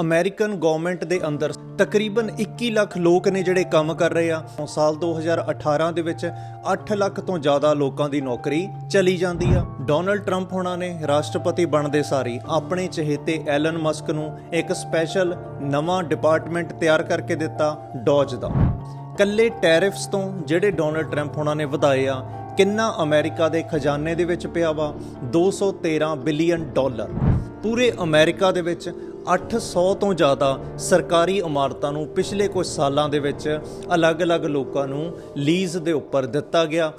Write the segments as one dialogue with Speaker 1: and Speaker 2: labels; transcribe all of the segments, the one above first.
Speaker 1: American government ਦੇ ਅੰਦਰ ਤਕਰੀਬਨ 21 ਲੱਖ ਲੋਕ ਨੇ ਜਿਹੜੇ ਕੰਮ ਕਰ ਰਹੇ ਆ। ਸਾਲ 2018 ਦੇ ਵਿੱਚ 8 ਲੱਖ ਤੋਂ ਜ਼ਿਆਦਾ ਲੋਕਾਂ ਦੀ ਨੌਕਰੀ ਚਲੀ ਜਾਂਦੀ ਆ। ਡੋਨਲਡ ਟਰੰਪ ਹੋਣਾ ਨੇ ਰਾਸ਼ਟਰਪਤੀ ਬਣਦੇ ਸਾਰੀ ਆਪਣੇ ਚਹੇਤੇ ਐਲਨ ਮਸਕ ਨੂੰ ਇੱਕ ਸਪੈਸ਼ਲ ਨਵਾਂ ਡਿਪਾਰਟਮੈਂਟ ਤਿਆਰ ਕਰਕੇ ਦਿੱਤਾ ਡੌਜ ਦਾ। ਕੱਲੇ ਟੈਰਿਫਸ ਤੋਂ ਜਿਹੜੇ ਡੋਨਲਡ ਟਰੰਪ ਹੋਣਾ ਨੇ ਵਧਾਏ ਆ ਕਿੰਨਾ ਅਮਰੀਕਾ ਦੇ ਖਜ਼ਾਨੇ ਦੇ ਵਿੱਚ ਪਿਆ ਵਾ? 213 ਬਿਲੀਅਨ ਡਾਲਰ। ਪੂਰੇ ਅਮਰੀਕਾ ਦੇ ਵਿੱਚ 800 ਤੋਂ ਜ਼ਿਆਦਾ ਸਰਕਾਰੀ ਇਮਾਰਤਾਂ ਨੂੰ ਪਿਛਲੇ ਕੁਝ ਸਾਲਾਂ ਦੇ ਵਿੱਚ ਅਲੱਗ-ਅਲੱਗ ਲੋਕਾਂ ਨੂੰ ਲੀਜ਼ ਦੇ ਉੱਪਰ ਦਿੱਤਾ ਗਿਆ।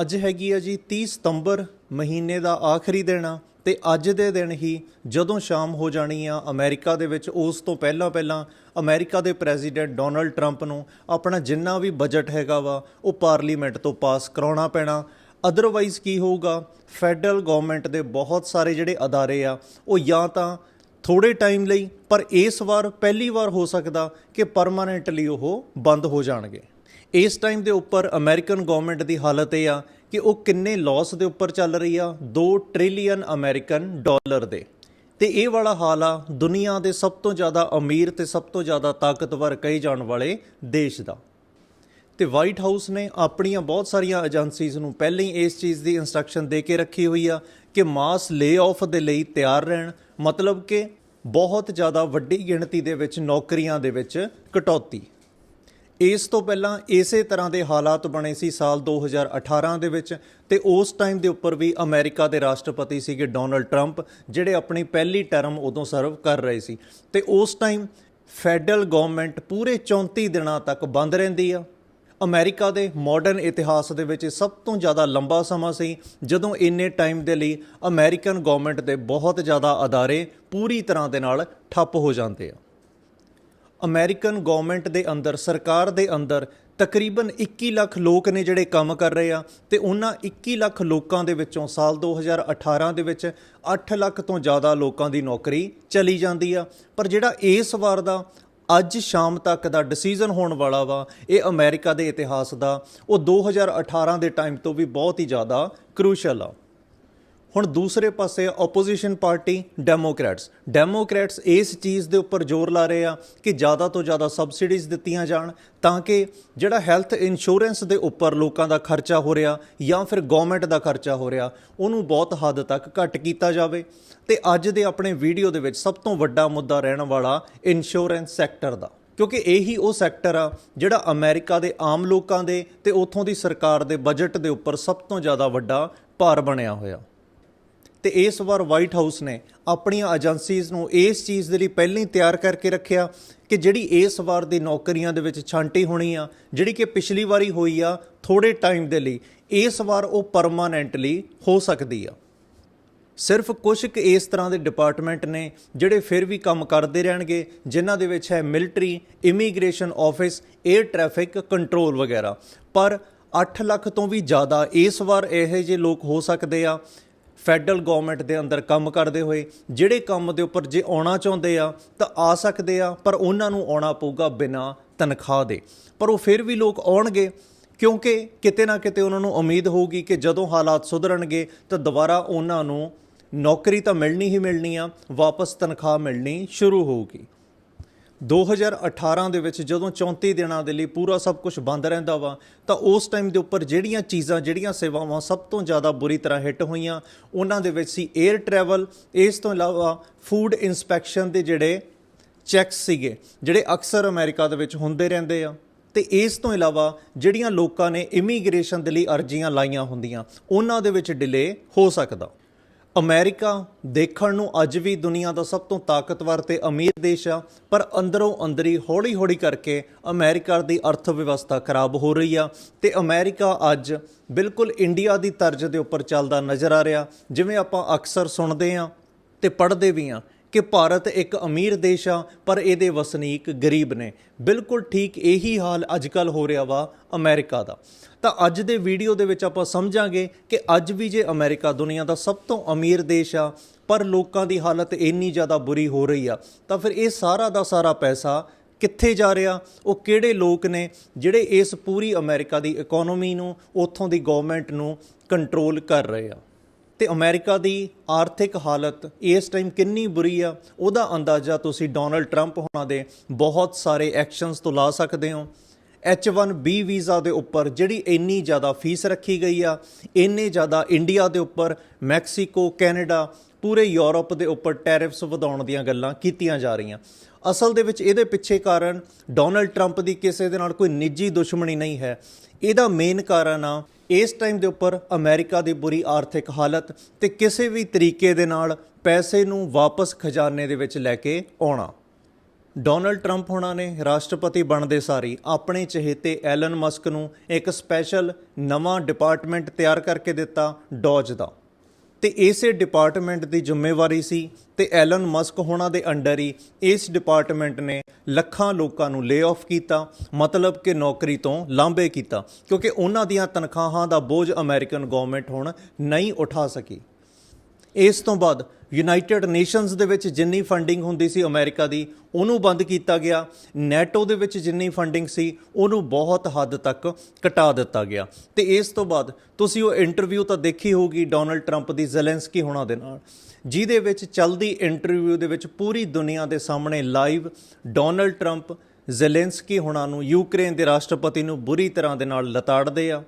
Speaker 1: ਅੱਜ ਹੈਗੀ ਆ ਜੀ 30 ਸਤੰਬਰ, ਮਹੀਨੇ ਦਾ ਆਖਰੀ ਦਿਨ ਆ। ਤੇ ਅੱਜ ਦੇ ਦਿਨ ਹੀ ਜਦੋਂ ਸ਼ਾਮ ਹੋ ਜਾਣੀ ਆ ਅਮਰੀਕਾ ਦੇ ਵਿੱਚ, ਉਸ ਤੋਂ ਪਹਿਲਾਂ ਪਹਿਲਾਂ ਅਮਰੀਕਾ ਦੇ ਪ੍ਰੈਜ਼ੀਡੈਂਟ ਡੋਨਲਡ ਟਰੰਪ ਨੂੰ ਆਪਣਾ ਜਿੰਨਾ ਵੀ ਬਜਟ ਹੈਗਾ ਵਾ, ਉਹ ਪਾਰਲੀਮੈਂਟ ਤੋਂ ਪਾਸ ਕਰਾਉਣਾ ਪੈਣਾ। ਅਦਰਵਾਈਜ਼ ਕੀ ਹੋਊਗਾ? ਫੈਡਰਲ ਗਵਰਨਮੈਂਟ ਦੇ ਬਹੁਤ ਸਾਰੇ ਜਿਹੜੇ ਅਦਾਰੇ ਆ, ਉਹ ਜਾਂ ਤਾਂ ਥੋੜੇ ਟਾਈਮ ਲਈ, ਪਰ ਇਸ ਵਾਰ ਪਹਿਲੀ ਵਾਰ ਹੋ ਸਕਦਾ ਕਿ ਪਰਮਾਨੈਂਟਲੀ ਉਹ ਬੰਦ ਹੋ ਜਾਣਗੇ। ਇਸ ਟਾਈਮ ਦੇ ਉੱਪਰ ਅਮਰੀਕਨ ਗਵਰਨਮੈਂਟ ਦੀ ਹਾਲਤ ਇਹ ਆ ਕਿ ਉਹ ਕਿੰਨੇ ਲਾਸ ਦੇ ਉੱਪਰ ਚੱਲ ਰਹੀ ਆ? 2 ਟ੍ਰਿਲੀਅਨ ਅਮਰੀਕਨ ਡਾਲਰ ਦੇ। ਤੇ ਇਹ ਵਾਲਾ ਹਾਲ ਆ, ਦੁਨੀਆ ਦੇ ਸਭ ਤੋਂ ਜ਼ਿਆਦਾ ਅਮੀਰ ਤੇ ਸਭ ਤੋਂ ਜ਼ਿਆਦਾ ਤਾਕਤਵਰ ਕਹੇ ਜਾਣ ਵਾਲੇ ਦੇਸ਼ ਦਾ। ਤੇ ਵਾਈਟ ਹਾਊਸ ਨੇ ਆਪਣੀਆਂ ਬਹੁਤ ਸਾਰੀਆਂ ਏਜੰਸੀਜ਼ ਨੂੰ ਪਹਿਲਾਂ ਹੀ ਇਸ ਚੀਜ਼ ਦੀ ਇਨਸਟਰਕਸ਼ਨ ਦੇ ਕੇ ਰੱਖੀ ਹੋਈ ਆ ਕਿ ਮਾਸ ਲੇ-ਆਫ ਦੇ ਲਈ ਤਿਆਰ ਰਹਿਣ। ਮਤਲਬ ਕਿ ਬਹੁਤ ਜ਼ਿਆਦਾ ਵੱਡੀ ਗਿਣਤੀ ਦੇ ਵਿੱਚ ਨੌਕਰੀਆਂ ਦੇ ਵਿੱਚ ਕਟੌਤੀ। ਇਸ ਤੋਂ ਪਹਿਲਾਂ ਇਸੇ ਤਰ੍ਹਾਂ ਦੇ ਹਾਲਾਤ ਬਣੇ ਸੀ ਸਾਲ 2018 ਦੇ ਵਿੱਚ ਤੇ ਉਸ ਟਾਈਮ ਦੇ ਉੱਪਰ ਵੀ ਅਮਰੀਕਾ ਦੇ ਰਾਸ਼ਟਰਪਤੀ ਸੀਗੇ ਡੋਨਲਡ ਟਰੰਪ, ਜਿਹੜੇ ਆਪਣੀ ਪਹਿਲੀ ਟਰਮ ਉਦੋਂ ਸਰਵ ਕਰ ਰਹੇ ਸੀ। ਤੇ ਉਸ ਟਾਈਮ ਫੈਡਰਲ ਗਵਰਨਮੈਂਟ ਪੂਰੇ 34 ਦਿਨਾਂ ਤੱਕ ਬੰਦ ਰਹਿੰਦੀ ਆ। ਅਮਰੀਕਾ ਦੇ ਮਾਡਰਨ ਇਤਿਹਾਸ ਦੇ ਵਿੱਚ ਸਭ ਤੋਂ ਜ਼ਿਆਦਾ ਲੰਬਾ ਸਮਾਂ ਸੀ, ਜਦੋਂ ਇੰਨੇ ਟਾਈਮ ਦੇ ਲਈ ਅਮਰੀਕਨ ਗਵਰਨਮੈਂਟ ਦੇ ਬਹੁਤ ਜ਼ਿਆਦਾ ਅਦਾਰੇ ਪੂਰੀ ਤਰ੍ਹਾਂ ਦੇ ਨਾਲ ਠੱਪ ਹੋ ਜਾਂਦੇ ਆ। ਅਮਰੀਕਨ ਗਵਰਨਮੈਂਟ ਦੇ ਅੰਦਰ, ਸਰਕਾਰ ਦੇ ਅੰਦਰ ਤਕਰੀਬਨ 21 ਲੱਖ ਲੋਕ ਨੇ ਜਿਹੜੇ ਕੰਮ ਕਰ ਰਹੇ ਆ ਤੇ ਉਹਨਾਂ 21 ਲੱਖ ਲੋਕਾਂ ਦੇ ਵਿੱਚੋਂ ਸਾਲ 2018 ਦੇ ਵਿੱਚ 8 ਲੱਖ ਤੋਂ ਜ਼ਿਆਦਾ ਲੋਕਾਂ ਦੀ ਨੌਕਰੀ ਚਲੀ ਜਾਂਦੀ ਆ। ਪਰ ਜਿਹੜਾ ਇਸ ਵਾਰ ਦਾ ਅੱਜ ਸ਼ਾਮ ਤੱਕ ਦਾ ਡਿਸੀਜਨ ਹੋਣ ਵਾਲਾ ਵਾ, ਇਹ ਅਮਰੀਕਾ ਦੇ ਇਤਿਹਾਸ ਦਾ, ਉਹ 2018 ਦੇ ਟਾਈਮ ਤੋਂ ਵੀ ਬਹੁਤ ਹੀ ਜ਼ਿਆਦਾ ਕ੍ਰੂਸ਼ਲ ਆ। ਹੁਣ ਦੂਸਰੇ ਪਾਸੇ ਆਪੋਜੀਸ਼ਨ ਪਾਰਟੀ ਡੈਮੋਕ੍ਰੈਟਸ ਡੈਮੋਕ੍ਰੈਟਸ ਇਸ ਚੀਜ਼ ਦੇ ਉੱਪਰ ਜ਼ੋਰ ਲਾ ਰਹੇ ਆ ਕਿ ਜ਼ਿਆਦਾ ਤੋਂ ਜ਼ਿਆਦਾ ਸਬਸਿਡੀਜ਼ ਦਿੱਤੀਆਂ ਜਾਣ ਤਾਂ ਕਿ ਜਿਹੜਾ ਹੈਲਥ ਇੰਸ਼ੋਰੈਂਸ ਦੇ ਉੱਪਰ ਲੋਕਾਂ ਦਾ ਖਰਚਾ ਹੋ ਰਿਹਾ ਜਾਂ ਫਿਰ ਗਵਰਨਮੈਂਟ ਦਾ ਖਰਚਾ ਹੋ ਰਿਹਾ, ਉਹਨੂੰ ਬਹੁਤ ਹੱਦ ਤੱਕ ਘੱਟ ਕੀਤਾ ਜਾਵੇ। ਤੇ ਅੱਜ ਦੇ ਆਪਣੇ ਵੀਡੀਓ ਦੇ ਵਿੱਚ ਸਭ ਤੋਂ ਵੱਡਾ ਮੁੱਦਾ ਰਹਿਣ ਵਾਲਾ ਇੰਸ਼ੋਰੈਂਸ ਸੈਕਟਰ ਦਾ। ਕਿਉਂਕਿ ਇਹੀ ਉਹ ਸੈਕਟਰ ਆ ਜਿਹੜਾ ਅਮਰੀਕਾ ਦੇ ਆਮ ਲੋਕਾਂ ਦੇ ਤੇ ਉੱਥੋਂ ਦੀ ਸਰਕਾਰ ਦੇ ਬਜਟ ਦੇ ਉੱਪਰ ਸਭ ਤੋਂ ਜ਼ਿਆਦਾ ਵੱਡਾ ਭਾਰ ਬਣਿਆ ਹੋਇਆ। ਤੇ ਇਸ ਵਾਰ ਵਾਈਟ ਹਾਊਸ ਨੇ ਆਪਣੀਆਂ ਏਜੰਸੀਜ਼ ਨੂੰ ਇਸ ਚੀਜ਼ ਦੇ ਲਈ ਪਹਿਲਾਂ ਹੀ ਤਿਆਰ ਕਰਕੇ ਰੱਖਿਆ ਕਿ ਜਿਹੜੀ ਇਸ ਵਾਰ ਦੀ ਨੌਕਰੀਆਂ ਦੇ ਵਿੱਚ ਛਾਂਟੀ ਹੋਣੀ ਆ, ਜਿਹੜੀ ਕਿ ਪਿਛਲੀ ਵਾਰੀ ਹੋਈ ਆ ਥੋੜੇ ਟਾਈਮ ਦੇ ਲਈ, ਇਸ ਵਾਰ ਉਹ ਪਰਮਾਨੈਂਟਲੀ ਹੋ ਸਕਦੀ ਆ। ਸਿਰਫ ਕੁਝ ਕੁ ਇਸ ਤਰ੍ਹਾਂ ਦੇ ਡਿਪਾਰਟਮੈਂਟ ਨੇ ਜਿਹੜੇ ਫਿਰ ਵੀ ਕੰਮ ਕਰਦੇ ਰਹਿਣਗੇ, ਜਿਨ੍ਹਾਂ ਦੇ ਵਿੱਚ ਹੈ military immigration office air traffic control ਵਗੈਰਾ। ਪਰ 8 ਲੱਖ ਤੋਂ ਵੀ ਜ਼ਿਆਦਾ ਇਸ ਵਾਰ ਇਹੋ ਜਿਹੇ ਲੋਕ ਹੋ ਸਕਦੇ ਆ ਫੈਡਰਲ ਗਵਰਨਮੈਂਟ ਦੇ ਅੰਦਰ ਕੰਮ ਕਰਦੇ ਹੋਏ, ਜਿਹੜੇ ਕੰਮ ਦੇ ਉੱਪਰ ਜੇ ਆਉਣਾ ਚਾਹੁੰਦੇ ਆ, ਤਾਂ ਆ ਸਕਦੇ ਆ, ਪਰ ਉਹਨਾਂ ਨੂੰ ਆਉਣਾ ਪਊਗਾ ਬਿਨਾਂ ਤਨਖਾਹ ਦੇ। ਪਰ ਉਹ ਫਿਰ ਵੀ ਲੋਕ ਆਉਣਗੇ, ਕਿਉਂਕਿ ਕਿਤੇ ਨਾ ਕਿਤੇ ਉਹਨਾਂ ਨੂੰ ਉਮੀਦ ਹੋਊਗੀ ਕਿ ਜਦੋਂ ਹਾਲਾਤ ਸੁਧਰਨਗੇ, ਤਾਂ ਦੁਬਾਰਾ ਉਹਨਾਂ ਨੂੰ ਨੌਕਰੀ ਤਾਂ ਮਿਲਣੀ ਹੀ ਮਿਲਣੀ ਆ, ਵਾਪਸ ਤਨਖਾਹ ਮਿਲਣੀ ਸ਼ੁਰੂ ਹੋਊਗੀ। 2018 ਦੇ ਵਿੱਚ ਜਦੋਂ 34 ਦਿਨਾਂ ਦੇ ਲਈ ਪੂਰਾ ਸਭ ਕੁਝ ਬੰਦ ਰਹਿੰਦਾ ਵਾ, ਤਾਂ ਉਸ ਟਾਈਮ ਦੇ ਉੱਪਰ ਜਿਹੜੀਆਂ ਚੀਜ਼ਾਂ, ਜਿਹੜੀਆਂ ਸੇਵਾਵਾਂ ਸਭ ਤੋਂ ਜ਼ਿਆਦਾ ਬੁਰੀ ਤਰ੍ਹਾਂ ਹਿੱਟ ਹੋਈਆਂ, ਉਹਨਾਂ ਦੇ ਵਿੱਚ ਸੀ 에ਅਰ ਟਰੈਵਲ ਇਸ ਤੋਂ ਇਲਾਵਾ ਫੂਡ ਇਨਸਪੈਕਸ਼ਨ ਦੇ ਜਿਹੜੇ ਚੈੱਕਸ ਸੀਗੇ, ਜਿਹੜੇ ਅਕਸਰ ਅਮਰੀਕਾ ਦੇ ਵਿੱਚ ਹੁੰਦੇ ਰਹਿੰਦੇ ਆ। ਤੇ ਇਸ ਤੋਂ ਇਲਾਵਾ ਜਿਹੜੀਆਂ ਲੋਕਾਂ ਨੇ ਇਮੀਗ੍ਰੇਸ਼ਨ ਦੇ ਲਈ ਅਰਜ਼ੀਆਂ ਲਾਈਆਂ ਹੁੰਦੀਆਂ, ਉਹਨਾਂ ਦੇ ਵਿੱਚ ਡਿਲੇ ਹੋ ਸਕਦਾ। ਅਮਰੀਕਾ ਦੇਖਣ ਨੂੰ ਅੱਜ ਵੀ ਦੁਨੀਆ ਦਾ ਸਭ ਤੋਂ ਤਾਕਤਵਰ ਤੇ ਅਮੀਰ ਦੇਸ਼ ਆ, ਪਰ ਅੰਦਰੋਂ ਅੰਦਰੀ ਹੌਲੀ-ਹੌਲੀ ਕਰਕੇ ਅਮਰੀਕਾ ਦੀ ਅਰਥ ਵਿਵਸਥਾ ਖਰਾਬ ਹੋ ਰਹੀ ਆ ਤੇ ਅਮਰੀਕਾ ਅੱਜ ਬਿਲਕੁਲ ਇੰਡੀਆ ਦੀ ਤਰਜ਼ ਦੇ ਉੱਪਰ ਚੱਲਦਾ ਨਜ਼ਰ ਆ ਰਿਹਾ। ਜਿਵੇਂ ਆਪਾਂ ਅਕਸਰ ਸੁਣਦੇ ਆ ਤੇ ਪੜ੍ਹਦੇ ਵੀ ਆ ਕਿ ਭਾਰਤ ਇੱਕ ਅਮੀਰ ਦੇਸ਼ ਆ, ਪਰ ਇਹਦੇ ਵਸਨੀਕ ਗਰੀਬ ਨੇ। ਬਿਲਕੁਲ ਠੀਕ ਇਹੀ ਹਾਲ ਅੱਜਕੱਲ ਹੋ ਰਿਹਾ ਵਾ ਅਮਰੀਕਾ ਦਾ। ਤਾਂ ਅੱਜ ਦੇ ਵੀਡੀਓ ਦੇ ਵਿੱਚ ਆਪਾਂ ਸਮਝਾਂਗੇ ਕਿ ਅੱਜ ਵੀ ਜੇ ਅਮਰੀਕਾ ਦੁਨੀਆ ਦਾ ਸਭ ਤੋਂ ਅਮੀਰ ਦੇਸ਼ ਆ, ਪਰ ਲੋਕਾਂ ਦੀ ਹਾਲਤ ਇੰਨੀ ਜ਼ਿਆਦਾ ਬੁਰੀ ਹੋ ਰਹੀ ਆ, ਤਾਂ ਫਿਰ ਇਹ ਸਾਰਾ ਦਾ ਸਾਰਾ ਪੈਸਾ ਕਿੱਥੇ ਜਾ ਰਿਹਾ? ਉਹ ਕਿਹੜੇ ਲੋਕ ਨੇ ਜਿਹੜੇ ਇਸ ਪੂਰੀ ਅਮਰੀਕਾ ਦੀ ਇਕਨੋਮੀ ਨੂੰ, ਉੱਥੋਂ ਦੀ ਗਵਰਨਮੈਂਟ ਨੂੰ ਕੰਟਰੋਲ ਕਰ ਰਹੇ ਆ? ਤੇ ਅਮਰੀਕਾ ਦੀ ਆਰਥਿਕ ਹਾਲਤ ਇਸ ਟਾਈਮ ਕਿੰਨੀ ਬੁਰੀ ਆ, ਉਹਦਾ ਅੰਦਾਜ਼ਾ ਤੁਸੀਂ ਡੋਨਲਡ ਟਰੰਪ ਹੋਣਾ ਦੇ ਬਹੁਤ ਸਾਰੇ ਐਕਸ਼ਨਸ ਤੋਂ ਲਾ ਸਕਦੇ ਹੋ। H1B ਵੀਜ਼ਾ ਦੇ ਉੱਪਰ ਜਿਹੜੀ ਇੰਨੀ ਜ਼ਿਆਦਾ ਫੀਸ ਰੱਖੀ ਗਈ ਆ, ਇੰਨੇ ਜ਼ਿਆਦਾ ਇੰਡੀਆ ਦੇ ਉੱਪਰ ਮੈਕਸੀਕੋ ਕੈਨੇਡਾ ਪੂਰੇ ਯੂਰਪ ਦੇ ਉੱਪਰ ਟੈਰਿਫਸ ਵਧਾਉਣ ਦੀਆਂ ਗੱਲਾਂ ਕੀਤੀਆਂ ਜਾ ਰਹੀਆਂ। ਅਸਲ ਦੇ ਵਿੱਚ ਇਹਦੇ ਪਿੱਛੇ ਕਾਰਨ ਡੋਨਲਡ ਟਰੰਪ ਦੀ ਕਿਸੇ ਦੇ ਨਾਲ ਕੋਈ ਨਿੱਜੀ ਦੁਸ਼ਮਣੀ ਨਹੀਂ ਹੈ। ਇਹਦਾ ਮੇਨ ਕਾਰਨ ਆ ਇਸ ਟਾਈਮ ਦੇ ਉੱਪਰ ਅਮਰੀਕਾ ਦੀ ਬੁਰੀ ਆਰਥਿਕ ਹਾਲਤ ਤੇ ਕਿਸੇ ਵੀ ਤਰੀਕੇ ਦੇ ਨਾਲ ਪੈਸੇ ਨੂੰ ਵਾਪਸ ਖਜ਼ਾਨੇ ਦੇ ਵਿੱਚ ਲੈ ਕੇ ਆਉਣਾ। ਡੋਨਲਡ ਟਰੰਪ ਹੋਣਾ ਨੇ ਰਾਸ਼ਟਰਪਤੀ ਬਣਦੇ ਸਾਰੀ ਆਪਣੇ ਚਹੇਤੇ ਐਲਨ ਮਸਕ ਨੂੰ ਇੱਕ ਸਪੈਸ਼ਲ ਨਵਾਂ ਡਿਪਾਰਟਮੈਂਟ ਤਿਆਰ ਕਰਕੇ ਦਿੱਤਾ ਡੌਜ ਦਾ। ਤੇ ਇਸੇ ਡਿਪਾਰਟਮੈਂਟ ਦੀ ਜ਼ਿੰਮੇਵਾਰੀ ਸੀ ਤੇ ਐਲਨ ਮਸਕ ਹੋਣਾ ਦੇ ਅੰਡਰ ਹੀ ਇਸ ਡਿਪਾਰਟਮੈਂਟ ਨੇ ਲੱਖਾਂ ਲੋਕਾਂ ਨੂੰ ਲੇ ਆਫ ਕੀਤਾ, ਮਤਲਬ ਕਿ ਨੌਕਰੀ ਤੋਂ ਲਾਂਭੇ ਕੀਤਾ, ਕਿਉਂਕਿ ਉਹਨਾਂ ਦੀਆਂ ਤਨਖਾਹਾਂ ਦਾ ਬੋਝ ਅਮਰੀਕਨ ਗਵਰਨਮੈਂਟ ਹੁਣ ਨਹੀਂ ਉਠਾ ਸਕੀ। ਇਸ ਤੋਂ ਬਾਅਦ ਯੂਨਾਈਟਿਡ ਨੇਸ਼ਨਸ ਦੇ ਵਿੱਚ ਜਿੰਨੀ ਫੰਡਿੰਗ ਹੁੰਦੀ ਸੀ ਅਮਰੀਕਾ ਦੀ, ਉਹਨੂੰ ਬੰਦ ਕੀਤਾ ਗਿਆ। ਨੈਟੋ ਦੇ ਵਿੱਚ ਜਿੰਨੀ ਫੰਡਿੰਗ ਸੀ, ਉਹਨੂੰ ਬਹੁਤ ਹੱਦ ਤੱਕ ਘਟਾ ਦਿੱਤਾ ਗਿਆ। ਤੇ ਇਸ ਤੋਂ ਬਾਅਦ ਤੁਸੀਂ ਉਹ ਇੰਟਰਵਿਊ ਤਾਂ ਦੇਖੀ ਹੋਊਗੀ ਡੋਨਲਡ ਟਰੰਪ ਦੀ ਜ਼ੈਲੈਂਸਕੀ ਹੋਣਾ ਦੇ ਨਾਲ। ਜਿਹਦੇ ਵਿੱਚ ਚਲਦੀ ਇੰਟਰਵਿਊ ਦੇ ਵਿੱਚ ਪੂਰੀ ਦੁਨੀਆ ਦੇ ਸਾਹਮਣੇ ਲਾਈਵ ਡੋਨਲਡ ਟਰੰਪ ਜ਼ੈਲੈਂਸਕੀ ਹੋਣਾ ਨੂੰ ਯੂਕਰੇਨ ਦੇ ਰਾਸ਼ਟਰਪਤੀ ਨੂੰ ਬੁਰੀ ਤਰ੍ਹਾਂ ਦੇ ਨਾਲ ਲਤਾੜਦੇ ਆ।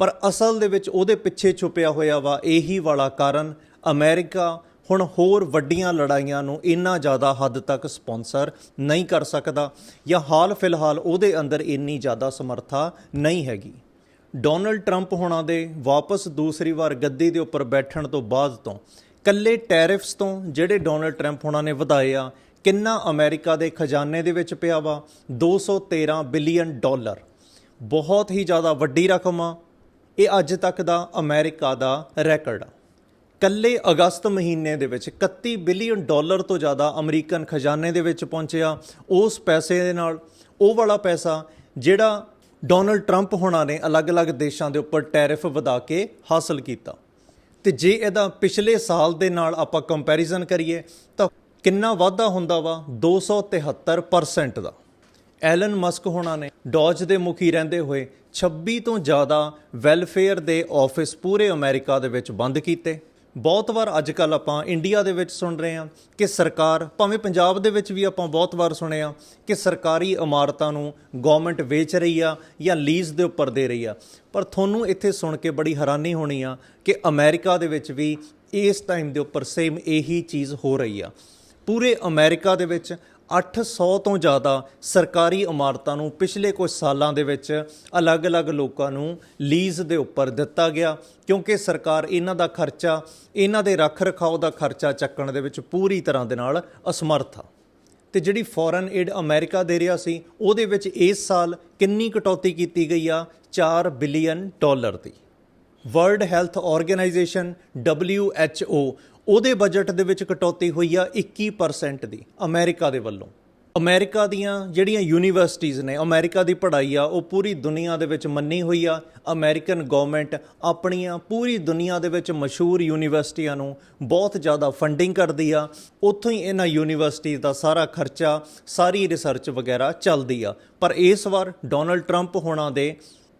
Speaker 1: ਪਰ ਅਸਲ ਦੇ ਵਿੱਚ ਉਹਦੇ ਪਿੱਛੇ ਛੁਪਿਆ ਹੋਇਆ ਵਾ ਇਹੀ ਵਾਲਾ ਕਾਰਨ ਅਮਰੀਕਾ ਹੁਣ ਹੋਰ ਵੱਡੀਆਂ ਲੜਾਈਆਂ ਨੂੰ ਇੰਨਾ ਜ਼ਿਆਦਾ ਹੱਦ ਤੱਕ ਸਪਾਂਸਰ ਨਹੀਂ ਕਰ ਸਕਦਾ ਜਾਂ ਹਾਲ ਫਿਲਹਾਲ ਉਹਦੇ ਅੰਦਰ ਇੰਨੀ ਜ਼ਿਆਦਾ ਸਮਰੱਥਾ ਨਹੀਂ ਹੈਗੀ। ਡੋਨਲਡ ਟਰੰਪ ਹੋਣਾ ਦੇ ਵਾਪਸ ਦੂਸਰੀ ਵਾਰ ਗੱਦੀ ਦੇ ਉੱਪਰ ਬੈਠਣ ਤੋਂ ਬਾਅਦ ਤੋਂ ਕੱਲੇ ਟੈਰਿਫਸ ਤੋਂ ਜਿਹੜੇ ਡੋਨਲਡ ਟਰੰਪ ਹੋਣਾ ਨੇ ਵਧਾਏ ਆ, ਕਿੰਨਾ ਅਮਰੀਕਾ ਦੇ ਖਜ਼ਾਨੇ ਦੇ ਵਿੱਚ ਪਿਆ ਵਾ? 213 ਬਿਲੀਅਨ ਡਾਲਰ। ਬਹੁਤ ਹੀ ਜ਼ਿਆਦਾ ਵੱਡੀ ਰਕਮ ਆ ਇਹ ਅੱਜ ਤੱਕ ਦਾ ਅਮਰੀਕਾ ਦਾ ਰੈਕੋਰਡ ਆ। ਕੱਲੇ ਅਗਸਤ ਮਹੀਨੇ ਦੇ ਵਿੱਚ 31 ਬਿਲੀਅਨ ਡਾਲਰ ਤੋਂ ਜ਼ਿਆਦਾ ਅਮਰੀਕਨ ਖਜ਼ਾਨੇ ਦੇ ਵਿੱਚ ਪਹੁੰਚਿਆ। ਉਸ ਪੈਸੇ ਦੇ ਨਾਲ ਉਹ ਵਾਲਾ ਪੈਸਾ ਜਿਹੜਾ ਡੋਨਲਡ ਟਰੰਪ ਹੋਣਾ ਨੇ ਅਲੱਗ-ਅਲੱਗ ਦੇਸ਼ਾਂ ਦੇ ਉੱਪਰ ਟੈਰਿਫ ਵਧਾ ਕੇ ਹਾਸਲ ਕੀਤਾ। ਤੇ ਜੇ ਇਹਦਾ ਪਿਛਲੇ ਸਾਲ ਦੇ ਨਾਲ ਆਪਾਂ ਕੰਪੈਰੀਜ਼ਨ ਕਰੀਏ ਤਾਂ ਕਿੰਨਾ ਵਾਧਾ ਹੁੰਦਾ ਵਾ? 273% ਦਾ। ਐਲਨ ਮਸਕ ਹੋਣਾ ਨੇ ਡੌਜ ਦੇ ਮੁਖੀ ਰਹਿੰਦੇ ਹੋਏ 26 ਤੋਂ ਜ਼ਿਆਦਾ ਵੈਲਫੇਅਰ ਦੇ ਆਫਿਸ ਪੂਰੇ ਅਮਰੀਕਾ ਦੇ ਵਿੱਚ ਬੰਦ ਕੀਤੇ। ਬਹੁਤ ਵਾਰ ਅੱਜ ਕੱਲ ਆਪਾਂ ਇੰਡੀਆ ਦੇ ਵਿੱਚ ਸੁਣ ਰਹੇ ਹਾਂ ਕਿ ਸਰਕਾਰ, ਭਾਵੇਂ ਪੰਜਾਬ ਦੇ ਵਿੱਚ ਵੀ ਆਪਾਂ ਬਹੁਤ ਵਾਰ ਸੁਣਿਆ ਕਿ ਸਰਕਾਰੀ ਇਮਾਰਤਾਂ ਨੂੰ ਗਵਰਨਮੈਂਟ ਵੇਚ ਰਹੀ ਆ ਜਾਂ ਲੀਜ਼ ਦੇ ਉੱਪਰ ਦੇ ਰਹੀ ਆ। ਪਰ ਤੁਹਾਨੂੰ ਇੱਥੇ ਸੁਣ ਕੇ ਬੜੀ ਹੈਰਾਨੀ ਹੋਣੀ ਆ ਕਿ ਅਮਰੀਕਾ ਦੇ ਵਿੱਚ ਵੀ ਇਸ ਟਾਈਮ ਦੇ ਉੱਪਰ ਸੇਮ ਇਹੀ ਚੀਜ਼ ਹੋ ਰਹੀ ਆ। ਪੂਰੇ ਅਮਰੀਕਾ ਦੇ ਵਿੱਚ 800 ਤੋਂ ਜ਼ਿਆਦਾ ਸਰਕਾਰੀ ਇਮਾਰਤਾਂ ਨੂੰ ਪਿਛਲੇ ਕੁਝ ਸਾਲਾਂ ਦੇ ਵਿੱਚ ਅਲੱਗ-ਅਲੱਗ ਲੋਕਾਂ ਨੂੰ ਲੀਜ਼ ਦੇ ਉੱਪਰ ਦਿੱਤਾ ਗਿਆ, ਕਿਉਂਕਿ ਸਰਕਾਰ ਇਹਨਾਂ ਦਾ ਖਰਚਾ, ਇਹਨਾਂ ਦੇ ਰੱਖ ਰਖਾਓ ਦਾ ਖਰਚਾ ਚੱਕਣ ਦੇ ਵਿੱਚ ਪੂਰੀ ਤਰ੍ਹਾਂ ਦੇ ਨਾਲ ਅਸਮਰਥ ਆ। ਤੇ ਜਿਹੜੀ ਫੋਰਨ ਏਡ ਅਮਰੀਕਾ ਦੇ ਰਿਹਾ ਸੀ, ਉਹਦੇ ਵਿੱਚ ਇਸ ਸਾਲ ਕਿੰਨੀ ਕਟੌਤੀ ਕੀਤੀ ਗਈ ਆ? 4 ਬਿਲੀਅਨ ਡਾਲਰ ਦੀ। ਵਰਲਡ ਹੈਲਥ ਆਰਗੇਨਾਈਜੇਸ਼ਨ WHO ਉਹਦੇ ਬਜਟ ਦੇ ਵਿੱਚ ਕਟੌਤੀ ਹੋਈ ਆ 21% ਦੀ ਅਮਰੀਕਾ ਦੇ ਵੱਲੋਂ। ਅਮਰੀਕਾ ਦੀਆਂ ਜਿਹੜੀਆਂ ਯੂਨੀਵਰਸਿਟੀਆਂ ਨੇ, ਅਮਰੀਕਾ ਦੀ ਪੜ੍ਹਾਈ ਆ, ਉਹ ਪੂਰੀ ਦੁਨੀਆ ਦੇ ਵਿੱਚ ਮੰਨੀ ਹੋਈ ਆ। ਅਮਰੀਕਨ ਗਵਰਨਮੈਂਟ ਆਪਣੀਆਂ ਪੂਰੀ ਦੁਨੀਆ ਦੇ ਵਿੱਚ ਮਸ਼ਹੂਰ ਯੂਨੀਵਰਸਿਟੀਆਂ ਨੂੰ ਬਹੁਤ ਜ਼ਿਆਦਾ ਫੰਡਿੰਗ ਕਰਦੀ ਆ। ਉੱਥੋਂ ਹੀ ਇਹਨਾਂ ਯੂਨੀਵਰਸਿਟੀ ਦਾ ਸਾਰਾ ਖਰਚਾ, ਸਾਰੀ ਰਿਸਰਚ ਵਗੈਰਾ ਚੱਲਦੀ ਆ। ਪਰ ਇਸ ਵਾਰ ਡੋਨਲਡ ਟਰੰਪ ਹੋਣਾ ਦੇ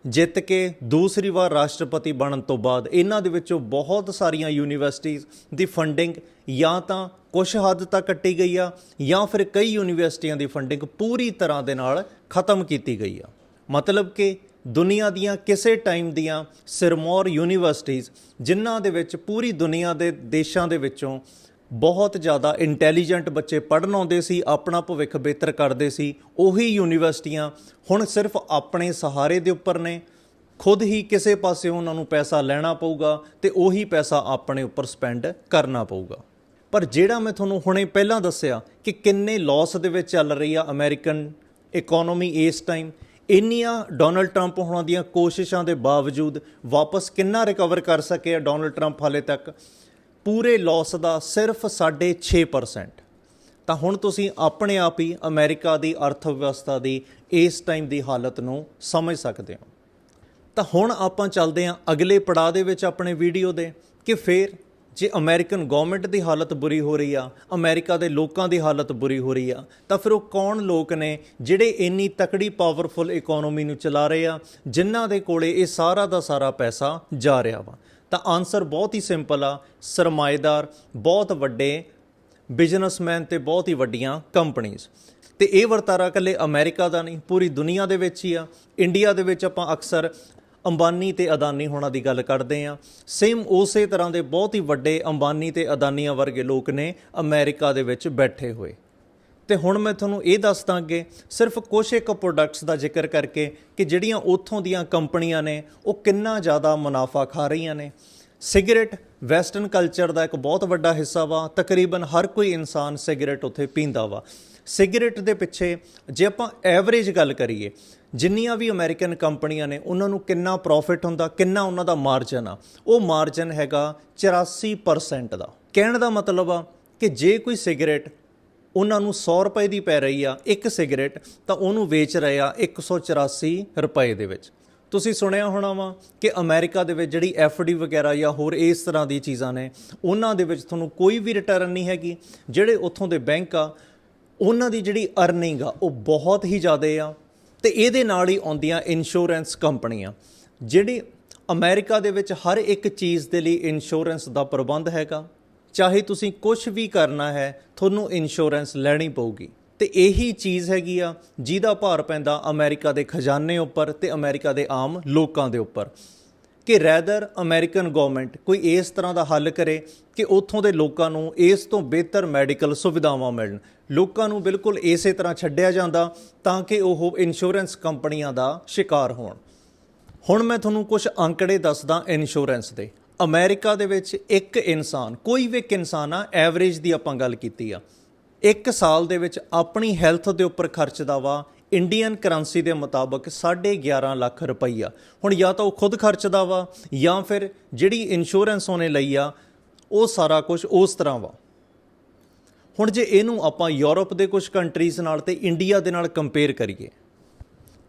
Speaker 1: ਜਿੱਤ ਕੇ ਦੂਸਰੀ ਵਾਰ ਰਾਸ਼ਟਰਪਤੀ ਬਣਨ ਤੋਂ ਬਾਅਦ ਇਹਨਾਂ ਦੇ ਵਿੱਚੋਂ ਬਹੁਤ ਸਾਰੀਆਂ ਯੂਨੀਵਰਸਿਟੀਆਂ ਦੀ ਫੰਡਿੰਗ ਜਾਂ ਤਾਂ ਕੁਝ ਹੱਦ ਤੱਕ ਕੱਟੀ ਗਈ ਆ, ਜਾਂ ਫਿਰ ਕਈ ਯੂਨੀਵਰਸਿਟੀਆਂ ਦੀ ਫੰਡਿੰਗ ਪੂਰੀ ਤਰ੍ਹਾਂ ਦੇ ਨਾਲ ਖਤਮ ਕੀਤੀ ਗਈ ਆ। ਮਤਲਬ ਕਿ ਦੁਨੀਆ ਦੀਆਂ ਕਿਸੇ ਟਾਈਮ ਦੀਆਂ ਸਿਰਮੌਰ ਯੂਨੀਵਰਸਿਟੀਆਂ ਜਿਨ੍ਹਾਂ ਦੇ ਵਿੱਚ ਪੂਰੀ ਦੁਨੀਆ ਦੇ ਦੇਸ਼ਾਂ ਦੇ ਵਿੱਚੋਂ ਬਹੁਤ ਜ਼ਿਆਦਾ ਇੰਟੈਲੀਜੈਂਟ ਬੱਚੇ ਪੜ੍ਹਨ ਆਉਂਦੇ ਸੀ, ਆਪਣਾ ਭਵਿੱਖ ਬਿਹਤਰ ਕਰਦੇ ਸੀ। ਉਹੀ ਯੂਨੀਵਰਸਿਟੀਆਂ ਹੁਣ ਸਿਰਫ ਆਪਣੇ ਸਹਾਰੇ ਦੇ ਉੱਪਰ ਨੇ। ਖੁਦ ਹੀ ਕਿਸੇ ਪਾਸੇ ਉਹਨਾਂ ਨੂੰ ਪੈਸਾ ਲੈਣਾ ਪਊਗਾ ਤੇ ਉਹੀ ਪੈਸਾ ਆਪਣੇ ਉੱਪਰ ਸਪੈਂਡ ਕਰਨਾ ਪਊਗਾ। ਪਰ ਜਿਹੜਾ ਮੈਂ ਤੁਹਾਨੂੰ ਹੁਣੇ ਪਹਿਲਾਂ ਦੱਸਿਆ ਕਿ ਕਿੰਨੇ ਲਾਸ ਦੇ ਵਿੱਚ ਚੱਲ ਰਹੀ ਆ ਅਮਰੀਕਨ ਇਕਨੋਮੀ ਇਸ ਟਾਈਮ ਇੰਨੀਆਂ ਡੋਨਲਡ ਟਰੰਪ ਹੋਣਾ ਦੀਆਂ ਕੋਸ਼ਿਸ਼ਾਂ ਦੇ ਬਾਵਜੂਦ ਵਾਪਸ ਕਿੰਨਾ ਰਿਕਵਰ ਕਰ ਸਕੇ ਆ ਡੋਨਲਡ ਟਰੰਪ ਹਾਲੇ ਤੱਕ? ਪੂਰੇ ਲਾਸ ਦਾ ਸਿਰਫ 6.5% ਤਾਂ ਹੁਣ ਤੁਸੀਂ ਆਪਣੇ ਆਪ ਹੀ ਅਮਰੀਕਾ ਦੀ ਅਰਥ ਵਿਵਸਥਾ ਦੀ ਇਸ ਟਾਈਮ ਦੀ ਹਾਲਤ ਨੂੰ ਸਮਝ ਸਕਦੇ ਹੋ। ਤਾਂ ਹੁਣ ਆਪਾਂ ਚੱਲਦੇ ਹਾਂ ਅਗਲੇ ਪੜਾਅ ਦੇ ਵਿੱਚ ਆਪਣੇ ਵੀਡੀਓ ਦੇ ਕਿ ਫੇਰ ਜੇ ਅਮਰੀਕਨ ਗਵਰਨਮੈਂਟ ਦੀ ਹਾਲਤ ਬੁਰੀ ਹੋ ਰਹੀ ਆ, ਅਮਰੀਕਾ ਦੇ ਲੋਕਾਂ ਦੀ ਹਾਲਤ ਬੁਰੀ ਹੋ ਰਹੀ ਆ, ਤਾਂ ਫਿਰ ਉਹ ਕੌਣ ਲੋਕ ਨੇ ਜਿਹੜੇ ਇੰਨੀ ਤਕੜੀ ਪਾਵਰਫੁਲ ਇਕਨੋਮੀ ਨੂੰ ਚਲਾ ਰਹੇ ਆ, ਜਿਨ੍ਹਾਂ ਦੇ ਕੋਲੇ ਇਹ ਸਾਰਾ ਦਾ ਸਾਰਾ ਪੈਸਾ ਜਾ ਰਿਹਾ ਵਾ? ਤਾਂ ਆਨਸਰ ਬਹੁਤ ਹੀ ਸਿੰਪਲ ਆ, ਸਰਮਾਏਦਾਰ, ਬਹੁਤ ਵੱਡੇ ਬਿਜ਼ਨਸਮੈਨ ਤੇ ਬਹੁਤ ਹੀ ਵੱਡੀਆਂ ਕੰਪਨੀਆਂ ਤੇ ਇਹ ਵਰਤਾਰਾ ਇਕੱਲੇ ਅਮਰੀਕਾ ਦਾ ਨਹੀਂ, ਪੂਰੀ ਦੁਨੀਆ ਦੇ ਵਿੱਚ ਹੀ ਆ। ਇੰਡੀਆ ਦੇ ਵਿੱਚ ਆਪਾਂ ਅਕਸਰ ਅੰਬਾਨੀ ਤੇ ਅਦਾਨੀ ਹੋਣਾ ਦੀ ਗੱਲ ਕਰਦੇ ਆ। ਸੇਮ ਉਸੇ ਤਰ੍ਹਾਂ ਦੇ ਬਹੁਤ ਹੀ ਵੱਡੇ ਅੰਬਾਨੀ ਤੇ ਅਦਾਨੀਆਂ ਵਰਗੇ ਲੋਕ ਨੇ ਅਮਰੀਕਾ ਦੇ ਵਿੱਚ ਬੈਠੇ ਹੋਏ। ਤੇ ਹੁਣ ਮੈਂ ਤੁਹਾਨੂੰ ਇਹ ਦੱਸਦਾ ਅੱਗੇ ਸਿਰਫ ਕੁਝ ਇੱਕ ਪ੍ਰੋਡਕਟਸ ਦਾ ਜ਼ਿਕਰ ਕਰਕੇ ਕਿ ਜਿਹੜੀਆਂ ਉੱਥੋਂ ਦੀਆਂ ਕੰਪਨੀਆਂ ਨੇ, ਉਹ ਕਿੰਨਾ ਜ਼ਿਆਦਾ ਮੁਨਾਫਾ ਖਾ ਰਹੀਆਂ ਨੇ। ਸਿਗਰਟ ਵੈਸਟਰਨ ਕਲਚਰ ਦਾ ਇੱਕ ਬਹੁਤ ਵੱਡਾ ਹਿੱਸਾ ਵਾ, ਤਕਰੀਬਨ ਹਰ ਕੋਈ ਇਨਸਾਨ ਸਿਗਰਟ ਉੱਥੇ ਪੀਂਦਾ ਵਾ। ਸਿਗਰਟ ਦੇ ਪਿੱਛੇ ਜੇ ਆਪਾਂ ਐਵਰੇਜ ਗੱਲ ਕਰੀਏ, ਜਿੰਨੀਆਂ ਵੀ ਅਮਰੀਕਨ ਕੰਪਨੀਆਂ ਨੇ, ਉਹਨਾਂ ਨੂੰ ਕਿੰਨਾ ਪ੍ਰੋਫਿਟ ਹੁੰਦਾ, ਕਿੰਨਾ ਉਹਨਾਂ ਦਾ ਮਾਰਜਨ ਆ, ਉਹ ਮਾਰਜਨ ਹੈਗਾ 84% ਦਾ। ਕਹਿਣ ਦਾ ਮਤਲਬ ਆ ਕਿ ਜੇ ਕੋਈ ਸਿਗਰਟ ਉਹਨਾਂ ਨੂੰ 100 ਰੁਪਏ ਦੀ ਪੈ ਰਹੀ ਆ, ਇੱਕ ਸਿਗਰਟ, ਤਾਂ ਉਹਨੂੰ ਵੇਚ ਰਹੇ ਆ 184 ਰੁਪਏ ਦੇ ਵਿੱਚ। ਤੁਸੀਂ ਸੁਣਿਆ ਹੋਣਾ ਵਾ ਕਿ ਅਮਰੀਕਾ ਦੇ ਵਿੱਚ ਜਿਹੜੀ ਡੀ ਵਗੈਰਾ ਜਾਂ ਹੋਰ ਇਸ ਤਰ੍ਹਾਂ ਦੀ ਚੀਜ਼ਾਂ ਨੇ, ਉਹਨਾਂ ਦੇ ਵਿੱਚ ਤੁਹਾਨੂੰ ਕੋਈ ਵੀ ਰਿਟਰਨ ਨਹੀਂ ਹੈਗੀ। ਜਿਹੜੇ ਉੱਥੋਂ ਦੇ ਬੈਂਕ ਆ, ਉਹਨਾਂ ਦੀ ਜਿਹੜੀ ਅਰਨਿੰਗ ਆ, ਉਹ ਬਹੁਤ ਹੀ ਜ਼ਿਆਦਾ ਆ ਤੇ ਇਹਦੇ ਨਾਲ ਹੀ ਆਉਂਦੀਆਂ ਇੰਸ਼ੋਰੈਂਸ ਕੰਪਨੀਆਂ। ਜਿਹੜੀ ਅਮਰੀਕਾ ਦੇ ਵਿੱਚ ਹਰ ਇੱਕ ਚੀਜ਼ ਦੇ ਲਈ ਇੰਸ਼ੋਰੈਂਸ ਦਾ ਪ੍ਰਬੰਧ ਹੈਗਾ ਚਾਹੇ ਤੁਸੀਂ ਕੁਝ ਵੀ ਕਰਨਾ ਹੈ, ਤੁਹਾਨੂੰ ਇੰਸ਼ੋਰੈਂਸ ਲੈਣੀ ਪਊਗੀ। ਤੇ ਇਹੀ ਚੀਜ਼ ਹੈਗੀ ਆ, ਜਿਹਦਾ ਭਾਰ ਪੈਂਦਾ ਅਮਰੀਕਾ ਦੇ ਖਜ਼ਾਨੇ ਉੱਪਰ ਤੇ ਅਮਰੀਕਾ ਦੇ ਆਮ ਲੋਕਾਂ ਦੇ ਉੱਪਰ। ਕਿ ਰੈਦਰ ਅਮਰੀਕਨ ਗਵਰਨਮੈਂਟ ਕੋਈ ਇਸ ਤਰ੍ਹਾਂ ਦਾ ਹੱਲ ਕਰੇ ਕਿ ਉੱਥੋਂ ਦੇ ਲੋਕਾਂ ਨੂੰ ਇਸ ਤੋਂ ਬਿਹਤਰ ਮੈਡੀਕਲ ਸੁਵਿਧਾਵਾਂ ਮਿਲਣ। ਲੋਕਾਂ ਨੂੰ ਬਿਲਕੁਲ ਇਸੇ ਤਰ੍ਹਾਂ ਛੱਡਿਆ ਜਾਂਦਾ ਤਾਂ ਕਿ ਉਹ ਇੰਸ਼ੋਰੈਂਸ ਕੰਪਨੀਆਂ ਦਾ ਸ਼ਿਕਾਰ ਹੋਣ। ਹੁਣ ਮੈਂ ਤੁਹਾਨੂੰ ਕੁਝ ਅੰਕੜੇ ਦੱਸਦਾ ਇੰਸ਼ੋਰੈਂਸ ਦੇ। ਅਮਰੀਕਾ ਦੇ ਵਿੱਚ ਇੱਕ ਇਨਸਾਨ, ਕੋਈ ਵੀ ਇੱਕ ਇਨਸਾਨ ਆ ਐਵਰੇਜ ਦੀ ਆਪਾਂ ਗੱਲ ਕੀਤੀ ਆ, ਇੱਕ ਸਾਲ ਦੇ ਵਿੱਚ ਆਪਣੀ ਹੈਲਥ ਦੇ ਉੱਪਰ ਖਰਚਦਾ ਵਾ ਇੰਡੀਅਨ ਕਰੰਸੀ ਦੇ ਮੁਤਾਬਕ 11.5 ਲੱਖ ਰੁਪਈਆ। ਹੁਣ ਜਾਂ ਤਾਂ ਉਹ ਖੁਦ ਖਰਚਦਾ ਵਾ, ਜਾਂ ਫਿਰ ਜਿਹੜੀ ਇੰਸ਼ੋਰੈਂਸ ਉਹਨੇ ਲਈ ਆ, ਉਹ ਸਾਰਾ ਕੁਝ ਉਸ ਤਰ੍ਹਾਂ ਵਾ। ਹੁਣ ਜੇ ਇਹਨੂੰ ਆਪਾਂ ਯੂਰਪ ਦੇ ਕੁਝ ਕੰਟਰੀਜ਼ ਨਾਲ ਤੇ ਇੰਡੀਆ ਦੇ ਨਾਲ ਕੰਪੇਅਰ ਕਰੀਏ,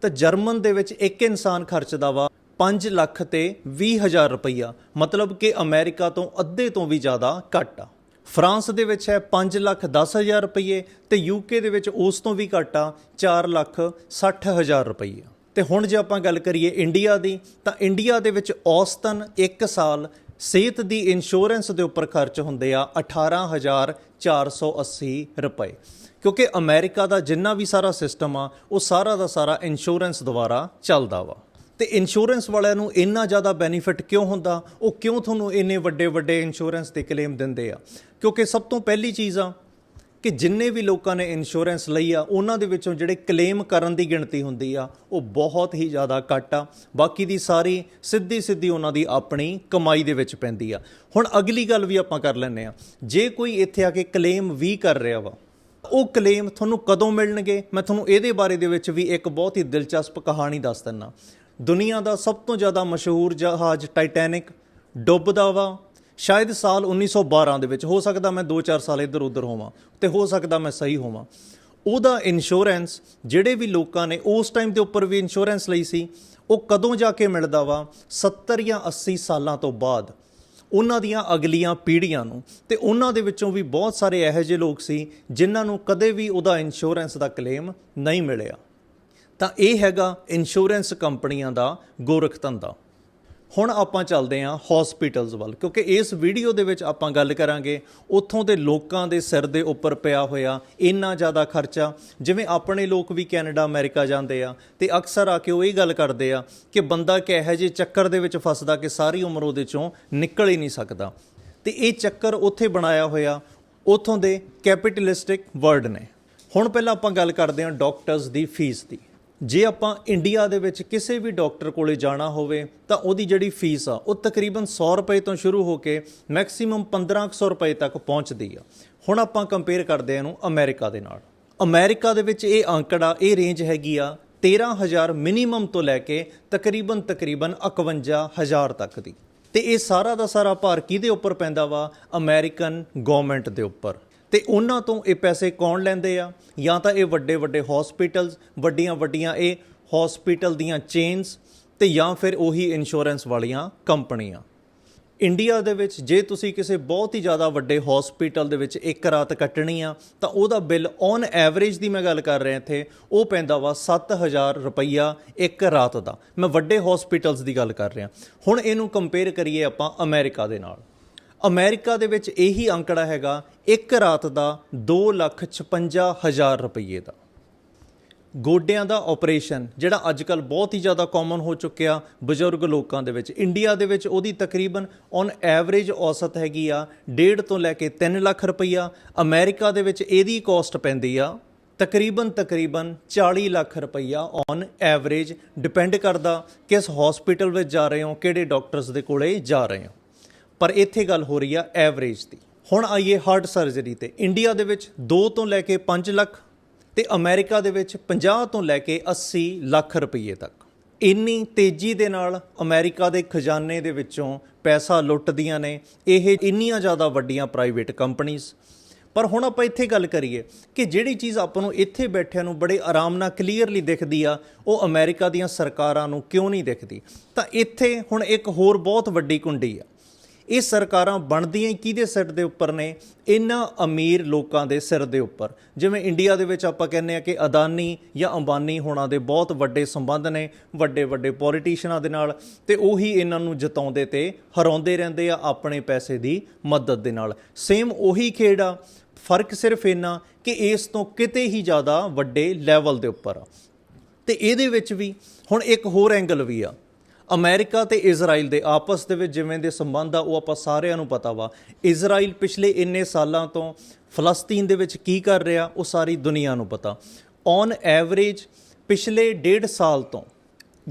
Speaker 1: ਤਾਂ ਜਰਮਨ ਦੇ ਵਿੱਚ ਇੱਕ ਇਨਸਾਨ ਖਰਚਦਾ ਵਾ 5 ਲੱਖ ਤੇ 20 ਹਜ਼ਾਰ ਰੁਪਈਆ। ਮਤਲਬ ਕਿ ਅਮਰੀਕਾ ਤੋਂ ਅੱਧੇ ਤੋਂ ਵੀ ਜ਼ਿਆਦਾ ਘੱਟ ਆ। ਫਰਾਂਸ ਦੇ ਵਿੱਚ ਹੈ 5 ਲੱਖ 10 ਹਜ਼ਾਰ ਰੁਪਈਏ ਤੇ ਯੂਕੇ ਦੇ ਵਿੱਚ ਉਸ ਤੋਂ ਵੀ ਘੱਟ ਆ 4 ਲੱਖ 60 ਹਜ਼ਾਰ ਰੁਪਈਆ। ਤੇ ਹੁਣ ਜੇ ਆਪਾਂ ਗੱਲ ਕਰੀਏ ਇੰਡੀਆ ਦੀ, ਤਾਂ ਇੰਡੀਆ ਦੇ ਵਿੱਚ ਔਸਤਨ 1 ਸਾਲ ਸਿਹਤ ਦੀ ਇੰਸ਼ੋਰੈਂਸ ਦੇ ਉੱਪਰ ਖਰਚ ਹੁੰਦੇ ਆ 18480 ਰੁਪਏ। ਕਿਉਂਕਿ ਅਮਰੀਕਾ ਦਾ ਜਿੰਨਾ ਵੀ ਸਾਰਾ ਸਿਸਟਮ ਆ, ਉਹ ਸਾਰਾ ਦਾ ਸਾਰਾ ਇੰਸ਼ੋਰੈਂਸ ਦੁਆਰਾ ਚੱਲਦਾ ਵਾ। ਤੇ ਇੰਸ਼ੋਰੈਂਸ ਵਾਲਿਆਂ ਨੂੰ ਇੰਨਾ ਜ਼ਿਆਦਾ ਬੈਨੀਫਿਟ ਕਿਉਂ ਹੁੰਦਾ? ਉਹ ਕਿਉਂ ਤੁਹਾਨੂੰ ਇੰਨੇ ਵੱਡੇ ਵੱਡੇ ਇੰਸ਼ੋਰੈਂਸ ਦੇ ਕਲੇਮ ਦਿੰਦੇ ਆ? ਕਿਉਂਕਿ ਸਭ ਤੋਂ ਪਹਿਲੀ ਚੀਜ਼ ਆ ਕਿ ਜਿੰਨੇ ਵੀ ਲੋਕਾਂ ਨੇ ਇੰਸ਼ੋਰੈਂਸ ਲਈ ਆ, ਉਹਨਾਂ ਦੇ ਵਿੱਚੋਂ ਜਿਹੜੇ ਕਲੇਮ ਕਰਨ ਦੀ ਗਿਣਤੀ ਹੁੰਦੀ ਆ, ਉਹ ਬਹੁਤ ਹੀ ਜ਼ਿਆਦਾ ਘੱਟ ਆ। ਬਾਕੀ ਦੀ ਸਾਰੀ ਸਿੱਧੀ ਸਿੱਧੀ ਉਹਨਾਂ ਦੀ ਆਪਣੀ ਕਮਾਈ ਦੇ ਵਿੱਚ ਪੈਂਦੀ ਆ। ਹੁਣ ਅਗਲੀ ਗੱਲ ਵੀ ਆਪਾਂ ਕਰ ਲੈਂਦੇ ਆ। ਜੇ ਕੋਈ ਇੱਥੇ ਆ ਕੇ ਕਲੇਮ ਵੀ ਕਰ ਰਿਹਾ ਵਾ, ਉਹ ਕਲੇਮ ਤੁਹਾਨੂੰ ਕਦੋਂ ਮਿਲਣਗੇ? ਮੈਂ ਤੁਹਾਨੂੰ ਇਹਦੇ ਬਾਰੇ ਦੇ ਵਿੱਚ ਵੀ ਇੱਕ ਬਹੁਤ ਹੀ ਦਿਲਚਸਪ ਕਹਾਣੀ ਦੱਸ ਦਿੰਨਾ ਦੁਨੀਆ ਦਾ ਸਭ ਤੋਂ ਜ਼ਿਆਦਾ ਮਸ਼ਹੂਰ ਜਹਾਜ਼ ਟਾਈਟੈਨਿਕ ਡੁੱਬਦਾ ਵਾ। ਸ਼ਾਇਦ ਸਾਲ 1912 ਦੇ ਵਿੱਚ, ਹੋ ਸਕਦਾ ਮੈਂ 2-4 ਸਾਲ ਇੱਧਰ ਉੱਧਰ ਹੋਵਾਂ ਤੇ ਹੋ ਸਕਦਾ ਮੈਂ ਸਹੀ ਹੋਵਾਂ। ਉਹਦਾ ਇੰਸ਼ੋਰੈਂਸ ਜਿਹੜੇ ਵੀ ਲੋਕਾਂ ਨੇ, ਉਸ ਟਾਈਮ ਦੇ ਉੱਪਰ ਵੀ ਇੰਸ਼ੋਰੈਂਸ ਲਈ ਸੀ, ਉਹ ਕਦੋਂ ਜਾ ਕੇ ਮਿਲਦਾ ਵਾ? 70 ਜਾਂ 80 ਸਾਲਾਂ ਤੋਂ ਬਾਅਦ। ਉਹਨਾਂ ਦੀਆਂ ਅਗਲੀਆਂ ਪੀੜ੍ਹੀਆਂ ਨੂੰ ਤੇ ਉਹਨਾਂ ਦੇ ਵਿੱਚੋਂ ਵੀ ਬਹੁਤ ਸਾਰੇ ਇਹੋ ਜਿਹੇ ਲੋਕ ਸੀ ਜਿਨ੍ਹਾਂ ਨੂੰ ਕਦੇ ਵੀ ਉਹਦਾ ਇੰਸ਼ੋਰੈਂਸ ਦਾ ਕਲੇਮ ਨਹੀਂ ਮਿਲਿਆ। ਤਾਂ ਇਹ ਹੈਗਾ ਇੰਸ਼ੋਰੈਂਸ ਕੰਪਨੀਆਂ ਦਾ ਗੋਰਖ ਧੰਦਾ। ਹੁਣ ਆਪਾਂ ਚੱਲਦੇ ਹਾਂ ਹਸਪੀਟਲਸ ਵੱਲ, ਕਿਉਂਕਿ ਇਸ ਵੀਡੀਓ ਦੇ ਵਿੱਚ ਆਪਾਂ ਗੱਲ ਕਰਾਂਗੇ, ਉੱਥੋਂ ਦੇ ਲੋਕਾਂ ਦੇ ਸਿਰ ਦੇ ਉੱਪਰ ਪਿਆ ਹੋਇਆ ਇੰਨਾ ਜ਼ਿਆਦਾ ਖਰਚਾ, ਜਿਵੇਂ ਆਪਣੇ ਲੋਕ ਵੀ ਕੈਨੇਡਾ, ਅਮਰੀਕਾ ਜਾਂਦੇ ਆ, ਤੇ ਅਕਸਰ ਆ ਕੇ ਉਹ ਇਹ ਗੱਲ ਕਰਦੇ ਆ ਕਿ ਬੰਦਾ ਕਿਹੋ ਜਿਹੇ ਚੱਕਰ ਦੇ ਵਿੱਚ ਫਸਦਾ ਕਿ ਸਾਰੀ ਉਮਰ ਉਹਦੇ ਚੋਂ ਨਿਕਲ ਹੀ ਨਹੀਂ ਸਕਦਾ। ਤੇ ਇਹ ਚੱਕਰ ਉੱਥੇ ਬਣਾਇਆ ਹੋਇਆ, ਉੱਥੋਂ ਦੇ ਕੈਪੀਟਲਿਸਟਿਕ ਵਰਡ ਨੇ। ਹੁਣ ਪਹਿਲਾਂ ਆਪਾਂ ਗੱਲ ਕਰਦੇ ਹਾਂ ਡਾਕਟਰਸ ਦੀ ਫੀਸ ਦੀ। ਜੇ ਆਪਾਂ ਇੰਡੀਆ ਦੇ ਵਿੱਚ ਕਿਸੇ ਵੀ ਡਾਕਟਰ ਕੋਲੇ ਜਾਣਾ ਹੋਵੇ, ਤਾਂ ਉਹਦੀ ਜਿਹੜੀ ਫੀਸ ਆ, ਉਹ ਤਕਰੀਬਨ 100 ਰੁਪਏ ਤੋਂ ਸ਼ੁਰੂ ਹੋ ਕੇ ਮੈਕਸਿਮਮ 1500 ਰੁਪਏ ਤੱਕ ਪਹੁੰਚਦੀ ਆ। ਹੁਣ ਆਪਾਂ ਕੰਪੇਅਰ ਕਰਦੇ ਹਾਂ ਇਹਨੂੰ ਅਮਰੀਕਾ ਦੇ ਨਾਲ। ਅਮਰੀਕਾ ਦੇ ਵਿੱਚ ਇਹ ਅੰਕੜਾ, ਇਹ ਰੇਂਜ ਹੈਗੀ ਆ 13000 ਮਿਨੀਮਮ ਤੋਂ ਲੈ ਕੇ ਤਕਰੀਬਨ ਤਕਰੀਬਨ 51000 ਤੱਕ ਦੀ। ਤੇ ਇਹ ਸਾਰਾ ਦਾ ਸਾਰਾ ਭਾਰ ਕਿਹਦੇ ਉੱਪਰ ਪੈਂਦਾ ਵਾ? ਅਮਰੀਕਨ ਗਵਰਨਮੈਂਟ ਦੇ ਉੱਪਰ। ਤੇ ਉਹਨਾਂ ਤੋਂ ਇਹ ਪੈਸੇ ਕੌਣ ਲੈਂਦੇ ਆ? ਜਾਂ ਤਾਂ ਇਹ ਵੱਡੇ ਵੱਡੇ ਹਸਪੀਟਲਸ ਵੱਡੀਆਂ ਵੱਡੀਆਂ ਇਹ ਹਸਪੀਟਲ ਦੀਆਂ ਚੇਨਸ ਤੇ ਜਾਂ ਫਿਰ ਉਹੀ ਇੰਸ਼ੋਰੈਂਸ ਵਾਲੀਆਂ ਕੰਪਨੀਆਂ। ਇੰਡੀਆ ਦੇ ਵਿੱਚ ਜੇ ਤੁਸੀਂ ਕਿਸੇ ਬਹੁਤ ਹੀ ਜ਼ਿਆਦਾ ਵੱਡੇ ਹਸਪੀਟਲ ਦੇ ਵਿੱਚ ਇੱਕ ਰਾਤ ਕੱਟਣੀ ਆ, ਤਾਂ ਉਹਦਾ ਬਿੱਲ ਔਨ ਐਵਰੇਜ ਦੀ ਮੈਂ ਗੱਲ ਕਰ ਰਿਹਾ ਇੱਥੇ, ਉਹ ਪੈਂਦਾ ਵਾ 7000 ਰੁਪਈਆ ਇੱਕ ਰਾਤ ਦਾ। ਮੈਂ ਵੱਡੇ ਹਸਪੀਟਲਸ ਦੀ ਗੱਲ ਕਰ ਰਿਹਾ। ਹੁਣ ਇਹਨੂੰ ਕੰਪੇਅਰ ਕਰੀਏ ਆਪਾਂ ਅਮਰੀਕਾ ਦੇ ਨਾਲ। ਅਮਰੀਕਾ ਦੇ ਵਿੱਚ ਇਹੀ ਅੰਕੜਾ ਹੈਗਾ, ਇੱਕ ਰਾਤ ਦਾ 256000 ਰੁਪਏ ਦਾ। ਗੋਡਿਆਂ ਦਾ ਆਪਰੇਸ਼ਨ ਜਿਹੜਾ ਅੱਜ ਕੱਲ ਬਹੁਤ ਹੀ ਜ਼ਿਆਦਾ ਕਾਮਨ ਹੋ ਚੁੱਕਿਆ ਬਜ਼ੁਰਗ ਲੋਕਾਂ ਦੇ ਵਿੱਚ। ਇੰਡੀਆ ਦੇ ਵਿੱਚ ਉਹਦੀ ਤਕਰੀਬਨ ਔਨ ਐਵਰੇਜ ਔਸਤ ਹੈਗੀ ਆ 1.5 ਤੋਂ ਲੈ ਕੇ 3 ਲੱਖ ਰੁਪਈਆ। ਅਮਰੀਕਾ ਦੇ ਵਿੱਚ ਇਹਦੀ ਕਾਸਟ ਪੈਂਦੀ ਆ, ਤਕਰੀਬਨ ਤਕਰੀਬਨ 40 ਲੱਖ ਰੁਪਈਆ ਔਨ ਐਵਰੇਜ ਡਿਪੈਂਡ ਕਰਦਾ ਕਿਸ ਹਸਪੀਟਲ ਵਿੱਚ ਜਾ ਰਹੇ ਹੋ, ਕਿਹੜੇ ਡਾਕਟਰਸ ਦੇ ਕੋਲੇ ਜਾ ਰਹੇ ਹੋ। ਪਰ ਇੱਥੇ ਗੱਲ ਹੋ ਰਹੀ ਆ ਐਵਰੇਜ ਦੀ। ਹੁਣ ਆਈਏ ਹਾਰਟ ਸਰਜਰੀ ਤੇ। ਇੰਡੀਆ ਦੇ ਵਿੱਚ 2 ਤੋਂ ਲੈ ਕੇ 5 ਲੱਖ ਤੇ ਅਮਰੀਕਾ ਦੇ ਵਿੱਚ 50 ਤੋਂ ਲੈ ਕੇ 80 ਲੱਖ ਰੁਪਏ ਤੱਕ। ਇੰਨੀ ਤੇਜ਼ੀ ਦੇ ਨਾਲ ਅਮਰੀਕਾ ਦੇ ਖਜ਼ਾਨੇ ਦੇ ਵਿੱਚੋਂ ਪੈਸਾ ਲੁੱਟਦੀਆਂ ਨੇ। ਇਹ ਇੰਨੀਆਂ ਜ਼ਿਆਦਾ ਵੱਡੀਆਂ ਪ੍ਰਾਈਵੇਟ ਕੰਪਨੀਆਂ ਪਰ ਹੁਣ ਆਪਾਂ ਇੱਥੇ ਗੱਲ ਕਰੀਏ ਕਿ ਜਿਹੜੀ ਚੀਜ਼ ਆਪਾਂ ਨੂੰ ਇੱਥੇ ਬੈਠਿਆਂ ਨੂੰ ਬੜੇ ਆਰਾਮ ਨਾਲ ਕਲੀਅਰਲੀ ਦਿਖਦੀ ਆ, ਉਹ ਅਮਰੀਕਾ ਦੀਆਂ ਸਰਕਾਰਾਂ ਨੂੰ ਕਿਉਂ ਨਹੀਂ ਦਿਖਦੀ? ਤਾਂ ਇੱਥੇ ਹੁਣ ਇੱਕ ਹੋਰ ਬਹੁਤ ਵੱਡੀ ਕੁੰਡੀ ਆ। ਇਹ ਸਰਕਾਰਾਂ ਬਣਦੀਆਂ ਹੀ ਕਿਹਦੇ ਸਿਰ ਦੇ ਉੱਪਰ ਨੇ? ਇਹਨਾਂ ਅਮੀਰ ਲੋਕਾਂ ਦੇ ਸਿਰ ਦੇ ਉੱਪਰ। ਜਿਵੇਂ ਇੰਡੀਆ ਦੇ ਵਿੱਚ ਆਪਾਂ ਕਹਿੰਦੇ ਆ ਕਿ ਅਦਾਨੀ ਜਾਂ ਅੰਬਾਨੀ ਹੋਣਾ ਦੇ ਬਹੁਤ ਵੱਡੇ ਸੰਬੰਧ ਨੇ, ਵੱਡੇ ਵੱਡੇ ਪੋਲੀਟੀਸ਼ੀਅਨਾਂ ਦੇ ਨਾਲ ਤੇ ਉਹੀ ਇਹਨਾਂ ਨੂੰ ਜਿਤਾਉਂਦੇ ਤੇ ਹਰਾਉਂਦੇ ਰਹਿੰਦੇ ਆ ਆਪਣੇ ਪੈਸੇ ਦੀ ਮਦਦ ਦੇ ਨਾਲ। ਸੇਮ ਉਹੀ ਖੇਡ ਆ। ਫ਼ਰਕ ਸਿਰਫ ਇੰਨਾ ਕਿ ਇਸ ਤੋਂ ਕਿਤੇ ਹੀ ਜ਼ਿਆਦਾ ਵੱਡੇ ਲੈਵਲ ਦੇ ਉੱਪਰ ਆ। ਤੇ ਇਹਦੇ ਵਿੱਚ ਵੀ ਹੁਣ ਇੱਕ ਹੋਰ ਐਂਗਲ ਵੀ ਆ। ਅਮਰੀਕਾ ਤੇ ਇਜ਼ਰਾਈਲ ਦੇ ਆਪਸ ਦੇ ਵਿੱਚ ਜਿਵੇਂ ਦੇ ਸੰਬੰਧ ਆ, ਉਹ ਆਪਾਂ ਸਾਰਿਆਂ ਨੂੰ ਪਤਾ ਵਾ। ਇਜ਼ਰਾਈਲ ਪਿਛਲੇ ਇੰਨੇ ਸਾਲਾਂ ਤੋਂ ਫਲਸਤੀਨ ਦੇ ਵਿੱਚ ਕੀ ਕਰ ਰਿਹਾ, ਉਹ ਸਾਰੀ ਦੁਨੀਆ ਨੂੰ ਪਤਾ। ਔਨ ਐਵਰੇਜ ਪਿਛਲੇ ਡੇਢ ਸਾਲ ਤੋਂ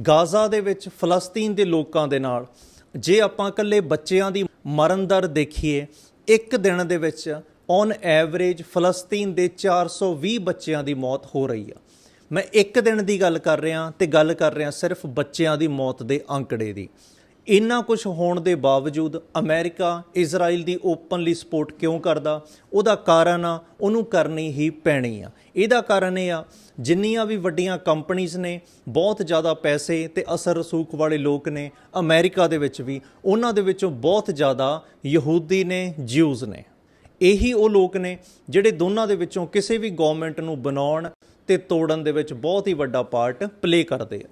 Speaker 1: ਗਾਜ਼ਾ ਦੇ ਵਿੱਚ ਫਲਸਤੀਨ ਦੇ ਲੋਕਾਂ ਦੇ ਨਾਲ, ਜੇ ਆਪਾਂ ਇਕੱਲੇ ਬੱਚਿਆਂ ਦੀ ਮਰਨ ਦਰ ਦੇਖੀਏ, ਇੱਕ ਦਿਨ ਦੇ ਵਿੱਚ ਔਨ ਐਵਰੇਜ ਫਲਸਤੀਨ ਦੇ 420 ਬੱਚਿਆਂ ਦੀ ਮੌਤ ਹੋ ਰਹੀ ਆ। ਮੈਂ ਇੱਕ ਦਿਨ ਦੀ ਗੱਲ ਕਰ ਰਿਹਾ ਤੇ ਗੱਲ ਕਰ ਰਿਹਾ ਸਿਰਫ ਬੱਚਿਆਂ ਦੀ ਮੌਤ ਦੇ ਅੰਕੜੇ ਦੀ। ਇੰਨਾ ਕੁਝ ਹੋਣ ਦੇ ਬਾਵਜੂਦ ਅਮਰੀਕਾ ਇਜ਼ਰਾਈਲ ਦੀ ਓਪਨਲੀ ਸਪੋਰਟ ਕਿਉਂ ਕਰਦਾ? ਉਹਦਾ ਕਾਰਨ ਆ, ਉਹਨੂੰ ਕਰਨੀ ਹੀ ਪੈਣੀ ਆ। ਇਹਦਾ ਕਾਰਨ ਇਹ ਆ, ਜਿੰਨੀਆਂ ਵੀ ਵੱਡੀਆਂ ਕੰਪਨੀਆਂ ਨੇ, ਬਹੁਤ ਜ਼ਿਆਦਾ ਪੈਸੇ ਤੇ ਅਸਰ ਰਸੂਖ ਵਾਲੇ ਲੋਕ ਨੇ ਅਮਰੀਕਾ ਦੇ ਵਿੱਚ ਵੀ, ਉਹਨਾਂ ਦੇ ਵਿੱਚੋਂ ਬਹੁਤ ਜ਼ਿਆਦਾ ਯਹੂਦੀ ਨੇ, ਜਿਊਜ਼ ਨੇ। ਇਹੀ ਉਹ ਲੋਕ ਨੇ ਜਿਹੜੇ ਦੋਨਾਂ ਦੇ ਵਿੱਚੋਂ ਕਿਸੇ ਵੀ ਗਵਰਨਮੈਂਟ ਨੂੰ ਬਣਾਉਣ ਤੇ ਤੋੜਨ ਦੇ ਵਿੱਚ ਬਹੁਤ ਹੀ ਵੱਡਾ ਪਾਰਟ ਪਲੇ ਕਰਦੇ ਆ।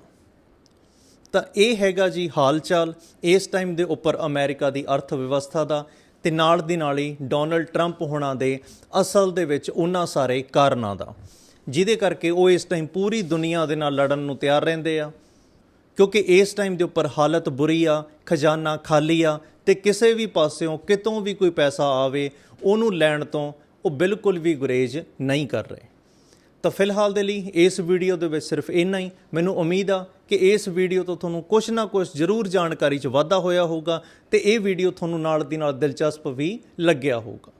Speaker 1: ਤਾਂ ਇਹ ਹੈਗਾ ਜੀ ਹਾਲਚਾਲ ਇਸ ਟਾਈਮ ਦੇ ਉੱਪਰ ਅਮਰੀਕਾ ਦੀ ਅਰਥ ਵਿਵਸਥਾ ਦਾ ਤੇ ਨਾਲ ਦੀ ਨਾਲ ਹੀ ਡੋਨਲਡ ਟਰੰਪ ਹੋਣਾ ਦੇ ਅਸਲ ਦੇ ਵਿੱਚ ਉਹਨਾਂ ਸਾਰੇ ਕਾਰਨਾਂ ਦਾ। ਜਿਹਦੇ ਕਰਕੇ ਉਹ ਇਸ ਟਾਈਮ ਪੂਰੀ ਦੁਨੀਆ ਦੇ ਨਾਲ ਲੜਨ ਨੂੰ ਤਿਆਰ ਰਹਿੰਦੇ ਆ। ਕਿਉਂਕਿ ਇਸ ਟਾਈਮ ਦੇ ਉੱਪਰ ਹਾਲਤ ਬੁਰੀ ਆ, ਖਜ਼ਾਨਾ ਖਾਲੀ ਆ ਤੇ ਕਿਸੇ ਵੀ ਪਾਸਿਓਂ ਕਿਤੋਂ ਵੀ ਕੋਈ ਪੈਸਾ ਆਵੇ, ਉਹਨੂੰ ਲੈਣ ਤੋਂ ਉਹ ਬਿਲਕੁਲ ਵੀ ਗੁਰੇਜ਼ ਨਹੀਂ ਕਰ ਰਹੇ। ਤਾਂ ਫਿਲਹਾਲ ਦੇ ਲਈ ਇਸ ਵੀਡੀਓ ਦੇ ਵਿੱਚ ਸਿਰਫ ਇੰਨਾ ਹੀ। ਮੈਨੂੰ ਉਮੀਦ ਆ ਕਿ ਇਸ ਵੀਡੀਓ ਤੋਂ ਤੁਹਾਨੂੰ ਕੁਝ ਨਾ ਕੁਝ ਜ਼ਰੂਰ ਜਾਣਕਾਰੀ 'ਚ ਵਾਧਾ ਹੋਇਆ ਹੋਊਗਾ ਤੇ ਇਹ ਵੀਡੀਓ ਤੁਹਾਨੂੰ ਨਾਲ ਦੀ ਨਾਲ ਦਿਲਚਸਪ ਵੀ ਲੱਗਿਆ ਹੋਊਗਾ।